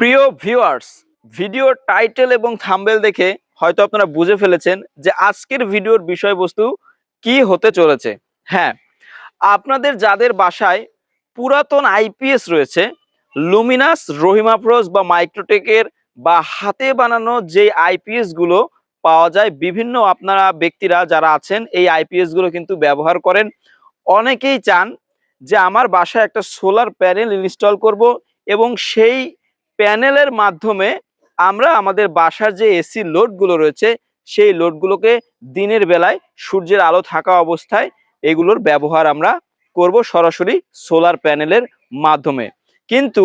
প্রিয় ভিউয়ার্স ভিডিওর টাইটেল এবং থাম্বেল দেখে হয়তো আপনারা বুঝে ফেলেছেন যে আজকের ভিডিওর বিষয়বস্তু কি হতে চলেছে। হ্যাঁ আপনাদের যাদের বাসায় পুরাতন আইপিএস রয়েছে লুমিনাস রহিমাফ্রোজ বা মাইক্রোটেকের বা হাতে বানানো যে আইপিএসগুলো পাওয়া যায়, বিভিন্ন আপনারা ব্যক্তিরা যারা আছেন এই আইপিএসগুলো কিন্তু ব্যবহার করেন। অনেকেই চান যে আমার বাসায় একটা সোলার প্যানেল ইনস্টল করব এবং সেই প্যানেলের মাধ্যমে আমরা আমাদের বাসার যে এসি লোডগুলো রয়েছে, সেই লোডগুলোকে দিনের বেলায় সূর্যের আলো থাকা অবস্থায় এগুলোর ব্যবহার আমরা করব সরাসরি সোলার প্যানেলের মাধ্যমে। কিন্তু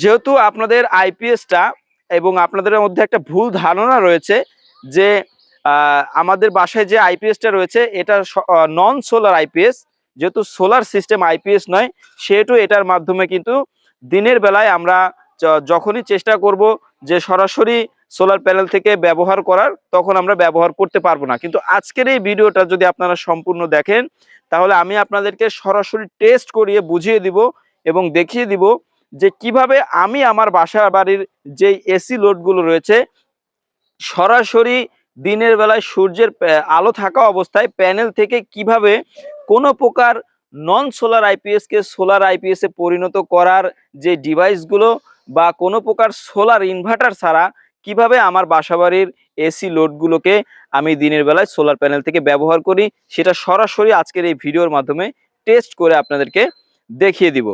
যেহেতু আপনাদের আইপিএসটা এবং আপনাদের মধ্যে একটা ভুল ধারণা রয়েছে যে আমাদের বাসায় যে আইপিএসটা রয়েছে, এটা নন সোলার আইপিএস, যেহেতু সোলার সিস্টেম আইপিএস নয়, সেহেতু এটার মাধ্যমে কিন্তু দিনের বেলায় আমরা যখনই চেষ্টা করব যে সরাসরি সোলার প্যানেল থেকে ব্যবহার করার, তখন আমরা ব্যবহার করতে পারব না। কিন্তু আজকের এই ভিডিওটা যদি আপনারা সম্পূর্ণ দেখেন, তাহলে আমি আপনাদেরকে সরাসরি টেস্ট করিয়ে বুঝিয়ে দিব এবং দেখিয়ে দিব যে কীভাবে আমি আমার বাসা বাড়ির যেই এসি লোডগুলো রয়েছে, সরাসরি দিনের বেলায় সূর্যের আলো থাকা অবস্থায় প্যানেল থেকে কীভাবে কোনো প্রকার নন সোলার আইপিএস কে সোলার আইপিএস পরিণত করার যে ডিভাইসগুলো বা কোনো প্রকার সোলার ইনভার্টার ছাড়া কীভাবে আমার বাসাবাড়ির এসি লোডগুলোকে আমি দিনের বেলায় সোলার প্যানেল থেকে ব্যবহার করি, সেটা সরাসরি আজকের এই ভিডিওর মাধ্যমে টেস্ট করে আপনাদেরকে দেখিয়ে দিব।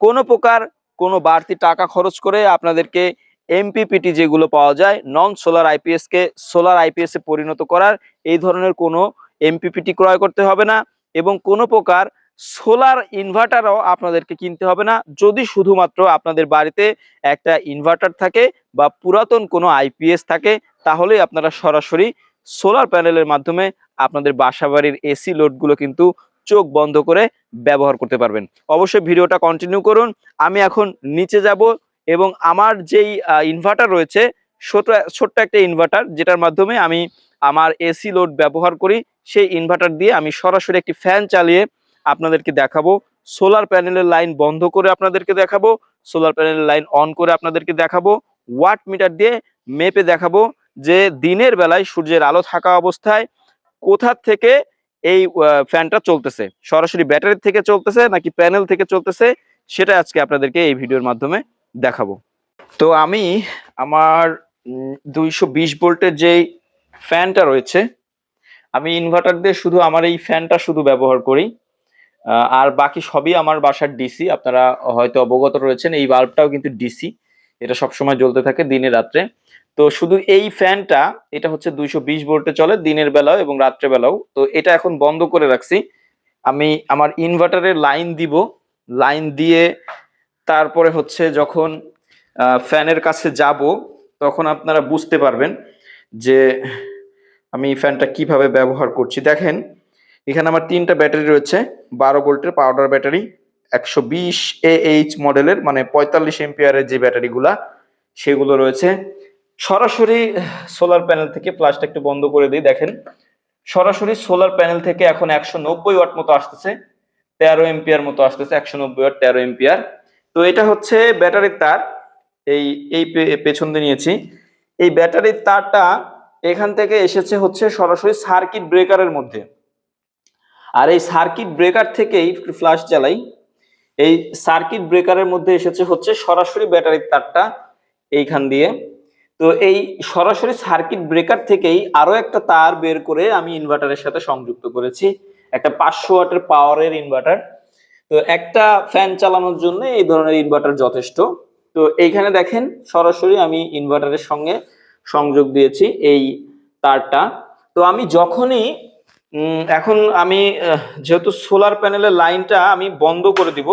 কোনো প্রকার কোনো বাড়তি টাকা খরচ করে আপনাদেরকে এমপিপিটি যেগুলো পাওয়া যায় নন সোলার আইপিএস কে সোলার আইপিএস পরিণত করার, এই ধরনের কোনো এমপিপিটি ক্রয় করতে হবে না এবং কোনো প্রকার সোলার ইনভার্টারও আপনাদেরকে কিনতে হবে না। যদি শুধুমাত্র আপনাদের বাড়িতে একটা ইনভার্টার থাকে বা পুরাতন কোনো আইপিএস থাকে, তাহলেই আপনারা সরাসরি সোলার প্যানেলের মাধ্যমে আপনাদের বাসাবাড়ির এসি লোডগুলো কিন্তু চোখ বন্ধ করে ব্যবহার করতে পারবেন। অবশ্যই ভিডিওটা কন্টিনিউ করুন। আমি এখন নিচে যাব এবং আমার যেই ইনভার্টার রয়েছে, ছোট, ছোট্ট একটা ইনভার্টার, যেটার মাধ্যমে আমি আমার এসি লোড ব্যবহার করি, সেই ইনভার্টার দিয়ে আমি সরাসরি একটি ফ্যান চালিয়ে আপনাদেরকে দেখাবো। সোলার প্যানেলের লাইন বন্ধ করে আপনাদেরকে দেখাবো। সোলার প্যানেলের লাইন অন করে আপনাদেরকে দেখাবো। ওয়াট মিটার দিয়ে মেপে দেখাবো যে দিনের বেলায় সূর্যের আলো থাকা অবস্থায় কোথা থেকে এই ফ্যানটা চলতেছে? সরাসরি ব্যাটারি থেকে চলতেছে নাকি প্যানেল থেকে চলতেছে? সেটা আজকে আপনাদেরকে এই ভিডিওর মাধ্যমে দেখাবো। তো আমি আমার দুইশো বিশ ভোল্টের যেই ফ্যানটা রয়েছে, আমি ইনভার্টার দিয়ে শুধু আমার এই ফ্যানটা শুধু ব্যবহার করি। আর বাকি সবই আমার বাসার ডিসি আপনারা হয়তো অবগত রয়েছেন, এই বাল্বটাও কিন্তু ডিসি এটা সবসময় জ্বলতে থাকে দিনে রাত্রে। তো শুধু এই ফ্যানটা এটা হচ্ছে দুইশো বিশ ভোল্টে চলে দিনের বেলাও এবং রাত্রে বেলাও। তো এটা এখন বন্ধ করে রাখছি। আমি আমার ইনভার্টারের লাইন দিব। লাইন দিয়ে তারপরে হচ্ছে যখন ফ্যানের কাছে যাব, তখন আপনারা বুঝতে পারবেন যে আমি ফ্যানটা কীভাবে ব্যবহার করছি। দেখেন এখানে আমার তিনটা ব্যাটারি রয়েছে, বারো ভোল্টের পাউডার ব্যাটারি, একশো বিশ এ এইচ মডেলের মানে পঁয়তাল্লিশ এমপিয়ারের যে ব্যাটারিগুলা, সেগুলো রয়েছে। সরাসরি সোলার প্যানেল থেকে ফ্লাশটা একটু বন্ধ করে দিই, দেখেন। সরাসরি সোলার প্যানেল থেকে এখন একশো নব্বই ওয়াট মতো আসতেছে, তেরো এম্পিয়ার মতো আসতেছে, একশো নব্বই ওয়াট তেরো এম্পিয়ার তো এটা হচ্ছে ব্যাটারির তার, এই এই পেছন দিয়ে নিয়েছি। এই ব্যাটারির তারটা এখান থেকে এসেছে হচ্ছে সরাসরি সার্কিট ব্রেকারের মধ্যে। আর এই সার্কিট ব্রেকার থেকেই ফ্লাশ জ্বালাই। এই সার্কিট ব্রেকারের মধ্যে এসেছে হচ্ছে সরাসরি ব্যাটারির তারটা এইখান দিয়ে। তো এই সরাসরি সার্কিট ব্রেকার থেকেই আরও একটা তার বের করে আমি ইনভার্টারের সাথে সংযুক্ত করেছি। একটা পাঁচশো ওয়াটের পাওয়ারের ইনভার্টার তো একটা ফ্যান চালানোর জন্য এই ধরনের ইনভার্টার যথেষ্ট। তো এইখানে দেখেন, সরাসরি আমি ইনভার্টারের সঙ্গে সংযোগ দিয়েছি এই তারটা। তো আমি যখনই এখন আমি যেহেতু সোলার প্যানেলের লাইনটা আমি বন্ধ করে দিব,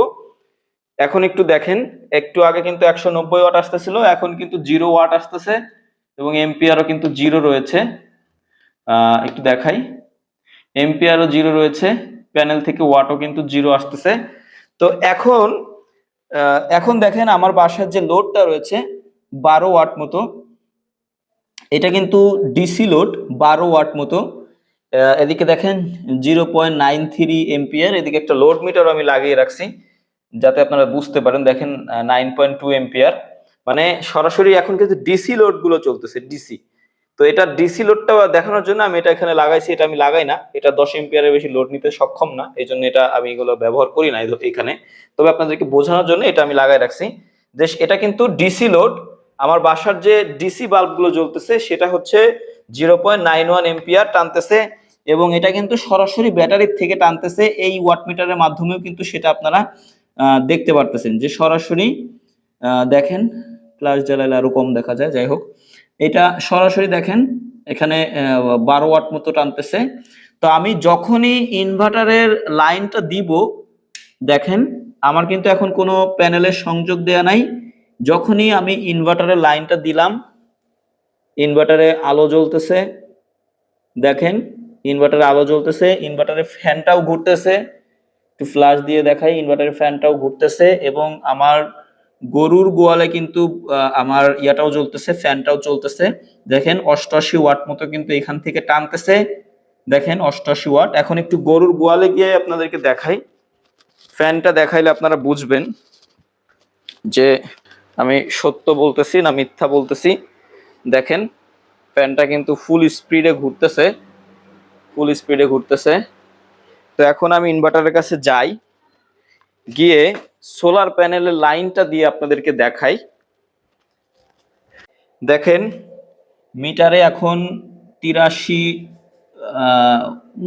এখন একটু দেখেন, একটু আগে কিন্তু একশো নব্বই ওয়াট আসতেছিল, এখন কিন্তু জিরো ওয়াট আসতেছে, এবং এমপিআরও কিন্তু জিরো রয়েছে। একটু দেখাই এমপিআরও জিরো রয়েছে প্যানেল থেকে ওয়াটও কিন্তু জিরো আসতেছে। তো এখন এখন দেখেন আমার বাসার যে লোডটা রয়েছে, বারো ওয়াট মতো, এটা কিন্তু ডিসি লোড বারো ওয়াট মতো। এদিকে দেখেন zero point nine three ampere, এদিকে একটা লোড মিটার আমি লাগিয়ে রাখছি, যাতে আপনারা বুঝতে পারেন। দেখেন নাইন পয়েন্ট টু এমপিয়ার মানে সরাসরি এখন কিন্তু ডিসি লোডগুলো চলতেছে, ডিসি। তো এটা ডিসি লোডটা দেখানোর জন্য আমি এটা এখানে লাগাইছি, এটা আমি লাগাই না। এটা দশ এম্পিয়ারের বেশি লোড নিতে সক্ষম না এই জন্য এটা আমি এগুলো ব্যবহার করি না এখানে। তবে আপনাদেরকে বোঝানোর জন্য এটা আমি লাগাই রাখছি। যে এটা কিন্তু ডিসি লোড। আমার বাসার যে ডিসি বাল্বগুলো জ্বলতেছে, সেটা হচ্ছে zero point nine one ampere টানতেছে এবং এটা কিন্তু সরাসরি ব্যাটারির থেকে টানতেছে এই ওয়াট মিটারের মাধ্যমেও কিন্তু সেটা আপনারা দেখতে পারতেছেন। যে সরাসরি দেখেন ফ্ল্যাশ জ্বালালে আরও কম দেখা যায়, যাই হোক। এটা সরাসরি দেখেন, এখানে বারো ওয়াট মতো টানতেছে। তো আমি যখনই ইনভার্টারের লাইনটা দিব, দেখেন, আমার কিন্তু এখন কোনো প্যানেলের সংযোগ দেয়া নাই। যখনই আমি ইনভার্টারের লাইনটা দিলাম, ইনভার্টারে আলো জ্বলতেছে, দেখেন ইনভার্টারে আলো জ্বলতেছে ইনভার্টারের ফ্যানটাও ঘুরতেছে। একটু ফ্ল্যাশ দিয়ে দেখাই ইনভার্টারের ফ্যানটাও ঘুরতেছে এবং আমার গরুর গোয়ালে কিন্তু আমার ইয়াটাও জ্বলতেছে ফ্যানটাও চলতেছে। দেখেন অষ্টআশি ওয়াট মতো কিন্তু এখান থেকে টানতেছে। দেখেন অষ্টআশি ওয়াট। এখন একটু গরুর গোয়ালে গিয়ে আপনাদেরকে দেখাই। ফ্যানটা দেখাইলে আপনারা বুঝবেন যে আমি সত্য বলতেছি না মিথ্যা বলতেছি। দেখেন ফ্যানটা কিন্তু ফুল স্পিডে ঘুরতেছে। ফুল স্পিডে ঘুরতেছে। তো এখন আমি ইনভার্টারের কাছে যাই। গিয়ে সোলার প্যানেলের লাইনটা দিয়ে আপনাদেরকে দেখাই। দেখেন মিটারে এখন তিরাশি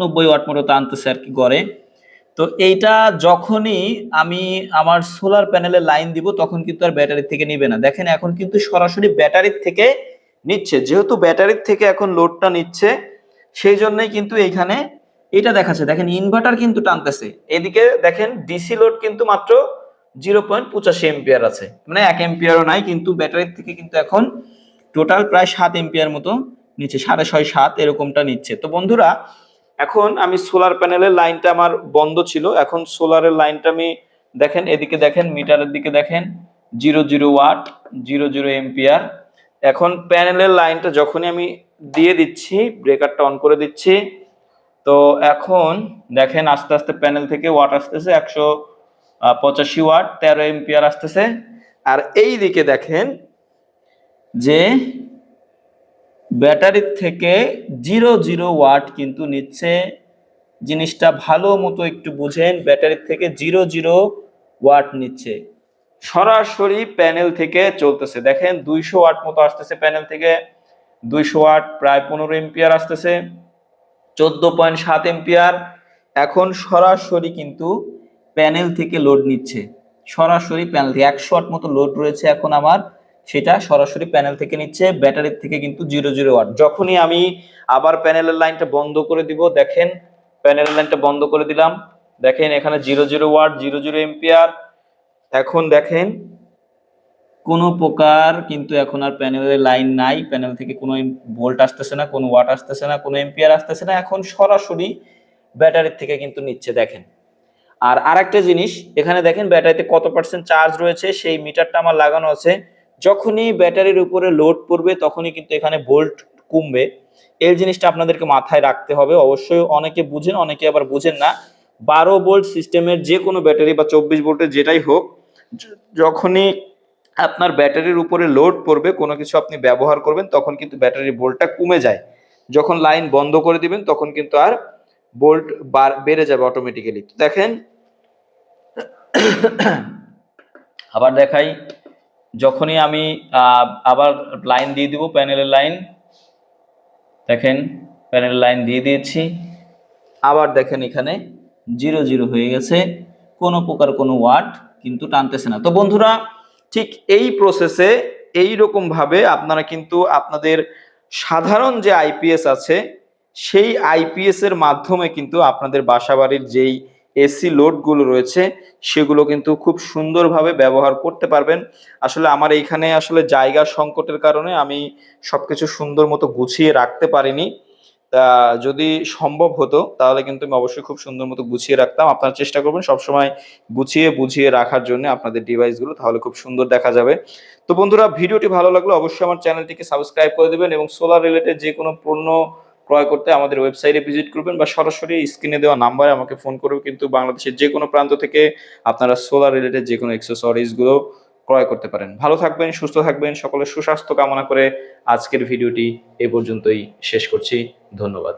নব্বই ওয়াট মতো টানতেছে আর কি গড়ে। তো এইটা যখনই আমি আমার সোলার প্যানেলে লাইন দিব, তখন কিন্তু আর ব্যাটারির থেকে নিবে না। দেখেন, এখন কিন্তু সরাসরি ব্যাটারির থেকে নিচ্ছে। যেহেতু ব্যাটারির থেকে এখন লোডটা নিচ্ছে সেই জন্যই কিন্তু এইখানে এটা দেখাচ্ছে। দেখেন ইনভার্টার কিন্তু টানতেছে। এদিকে দেখেন ডিসি লোড কিন্তু মাত্র জিরো পয়েন্ট পঁচাশি এম্পিয়ার আছে। মানে এক এম্পিয়ারও নাই, কিন্তু ব্যাটারির থেকে কিন্তু এখন টোটাল প্রায় সাত এম্পিয়ার মতো নিচ্ছে, সাড়ে ছয়, সাত এরকমটা নিচ্ছে। তো বন্ধুরা, এখন আমি সোলার প্যানেলের লাইনটা আমার বন্ধ ছিল। এখন সোলারের লাইনটা আমি দেখেন, এদিকে দেখেন মিটারের দিকে দেখেন zero zero watt zero zero ampere এখন প্যানেলের লাইনটা যখনই আমি দিয়ে দিচ্ছি, ব্রেকারটা অন করে দিচ্ছি, তো এখন দেখেন আস্তে আস্তে প্যানেল থেকে ওয়াট আসতেছে একশো পঁচাশি ওয়াট, তেরো এম্পিয়ার আসতেছে। আর এই দিকে দেখেন যে ব্যাটারির থেকে জিরো জিরো ওয়াট কিন্তু নিচ্ছে। জিনিসটা ভালো মতো একটু বুঝেন ব্যাটারির থেকে জিরো জিরো ওয়াট নিচ্ছে। সরাসরি প্যানেল থেকে চলতেছে। দেখেন দুইশো ওয়াট মতো আসতেছে প্যানেল থেকে। দুইশো ওয়াট প্রায় পনেরো এম্পিয়ার আসতেছে। চোদ্দ পয়েন্ট সাত এম্পিয়ার। এখন সরাসরি কিন্তু প্যানেল থেকে লোড নিচ্ছে। সরাসরি প্যানেল থেকে একশো ওয়াট মতো লোড রয়েছে এখন আমার। সেটা সরাসরি প্যানেল থেকে নিচ্ছে। ব্যাটারির থেকে কিন্তু জিরো জিরো ওয়াট। যখনই আমি আবার প্যানেলের লাইনটা বন্ধ করে দিব, দেখেন, প্যানেলের লাইনটা বন্ধ করে দিলাম। দেখেন এখানে zero zero watt, zero zero ampere. এখন দেখেন। কোনো প্রকার কিন্তু এখন আর প্যানেলের লাইন নাই। প্যানেল থেকে কোনো ভোল্ট আসতেছে না, কোনো ওয়াট আসতেছে না, কোনো এম্পিয়ার আসতেছে না। এখন সরাসরি ব্যাটারির থেকে কিন্তু নিচ্ছে, দেখেন। আর আরেকটা জিনিস, এখানে দেখেন ব্যাটারিতে কত পার্সেন্ট চার্জ রয়েছে, সেই মিটারটা আমার লাগানো আছে। যখনই ব্যাটারির উপরে লোড পড়বে, তখনই কিন্তু এখানে ভোল্ট কমবে। এই জিনিসটা আপনাদেরকে মাথায় রাখতে হবে। অবশ্যই অনেকে বুঝেন, অনেকে আবার বুঝেন না। বারো ভোল্ট সিস্টেমের যে কোনো ব্যাটারি বা চব্বিশ ভোল্টের যেটাই হোক যখনই আপনার ব্যাটারির উপরে লোড পড়বে, কোনো কিছু আপনি ব্যবহার করবেন, তখন কিন্তু ব্যাটারির ভোল্টটা কমে যায়। যখন লাইন বন্ধ করে দিবেন, তখন কিন্তু আর ভোল্ট বেড়ে যাবে অটোমেটিক্যালি দেখেন, আবার দেখাই, যখনই আমি আবার লাইন দিয়ে দিব প্যানেলের লাইন দেখেন প্যানেলের লাইন দিয়ে দিয়েছি। আবার দেখেন এখানে জিরো জিরো হয়ে গেছে। কোনো প্রকার কোনো ওয়াট কিন্তু টানতেছে না। তো বন্ধুরা, ঠিক এই প্রসেসে এই ভাবে আপনারা কিন্তু আপনাদের সাধারণ যে আইপিএস আছে, সেই আইপিএস এর মাধ্যমে কিন্তু আপনাদের বাসাবাড়ির যেই এসি লোডগুলো রয়েছে, সেগুলো কিন্তু খুব সুন্দরভাবে ব্যবহার করতে পারবেন। আসলে আমার এইখানে আসলে জায়গা সংকটের কারণে আমি সবকিছু সুন্দর মতো গুছিয়ে রাখতে পারিনি। যদি সম্ভব হতো, তাহলে কিন্তু আমি অবশ্যই খুব সুন্দর মতো গুছিয়ে রাখতাম। আপনারা চেষ্টা করবেন সবসময় গুছিয়ে বুঝিয়ে রাখার জন্য আপনাদের ডিভাইসগুলো তাহলে খুব সুন্দর দেখা যাবে। তো বন্ধুরা, ভিডিওটি ভালো লাগলে অবশ্যই আমার চ্যানেলটিকে সাবস্ক্রাইব করে দেবেন এবং সোলার রিলেটেড যে কোনো পণ্য ক্রয় করতে আমাদের ওয়েবসাইটে ভিজিট করবেন বা সরাসরি স্ক্রিনে দেওয়া নাম্বারে আমাকে ফোন করবে কিন্তু বাংলাদেশের যে কোনো প্রান্ত থেকে আপনারা সোলার রিলেটেড যে কোনো অ্যাক্সেসরিজগুলো ক্রয় করতে পারেন। ভালো থাকবেন, সুস্থ থাকবেন, সকলের সুস্বাস্থ্য কামনা করে আজকের ভিডিওটি এ পর্যন্তই শেষ করছি। ধন্যবাদ।